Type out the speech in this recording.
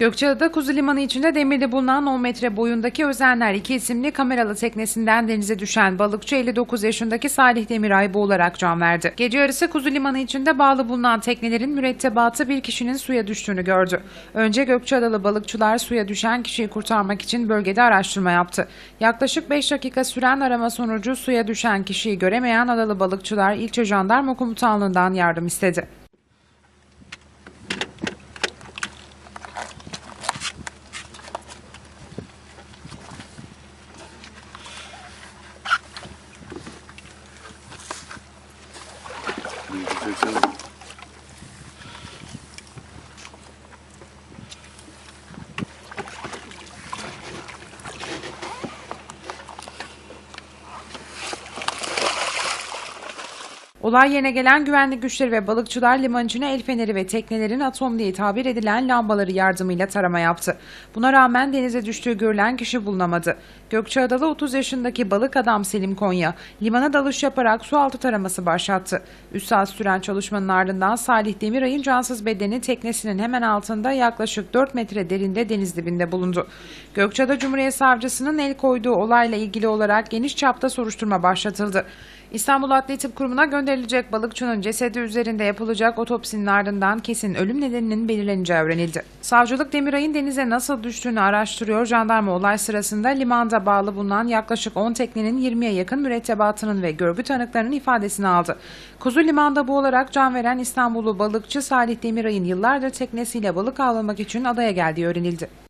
Gökçeada'da Kuzu Limanı içinde demirde bulunan 10 metre boyundaki Özenler 2 isimli kameralı teknesinden denize düşen balıkçı 59 yaşındaki Salih Demiray boğularak can verdi. Gece yarısı Kuzu Limanı içinde bağlı bulunan teknelerin mürettebatı bir kişinin suya düştüğünü gördü. Önce Gökçeadalı balıkçılar suya düşen kişiyi kurtarmak için bölgede araştırma yaptı. Yaklaşık 5 dakika süren arama sonucu suya düşen kişiyi göremeyen adalı balıkçılar ilçe jandarma komutanlığından yardım istedi. 16. Olay yerine gelen güvenlik güçleri ve balıkçılar liman içine el feneri ve teknelerin atom diye tabir edilen lambaları yardımıyla tarama yaptı. Buna rağmen denize düştüğü görülen kişi bulunamadı. Gökçeada'da 30 yaşındaki balık adam Selim Konya, limana dalış yaparak su altı taraması başlattı. 3 saat süren çalışmanın ardından Salih Demiray'ın cansız bedeni teknesinin hemen altında yaklaşık 4 metre derinde deniz dibinde bulundu. Gökçeada Cumhuriyet Savcısının el koyduğu olayla ilgili olarak geniş çapta soruşturma başlatıldı. İstanbul Adli Tıp Kurumu'na gönderilecek balıkçının cesedi üzerinde yapılacak otopsinin ardından kesin ölüm nedeninin belirleneceği öğrenildi. Savcılık Demiray'ın denize nasıl düştüğünü araştırıyor. Jandarma olay sırasında limanda bağlı bulunan yaklaşık 10 teknenin 20'ye yakın mürettebatının ve görgü tanıklarının ifadesini aldı. Kuzu limanda boğularak can veren İstanbullu balıkçı Salih Demiray'ın yıllardır teknesiyle balık avlamak için adaya geldiği öğrenildi.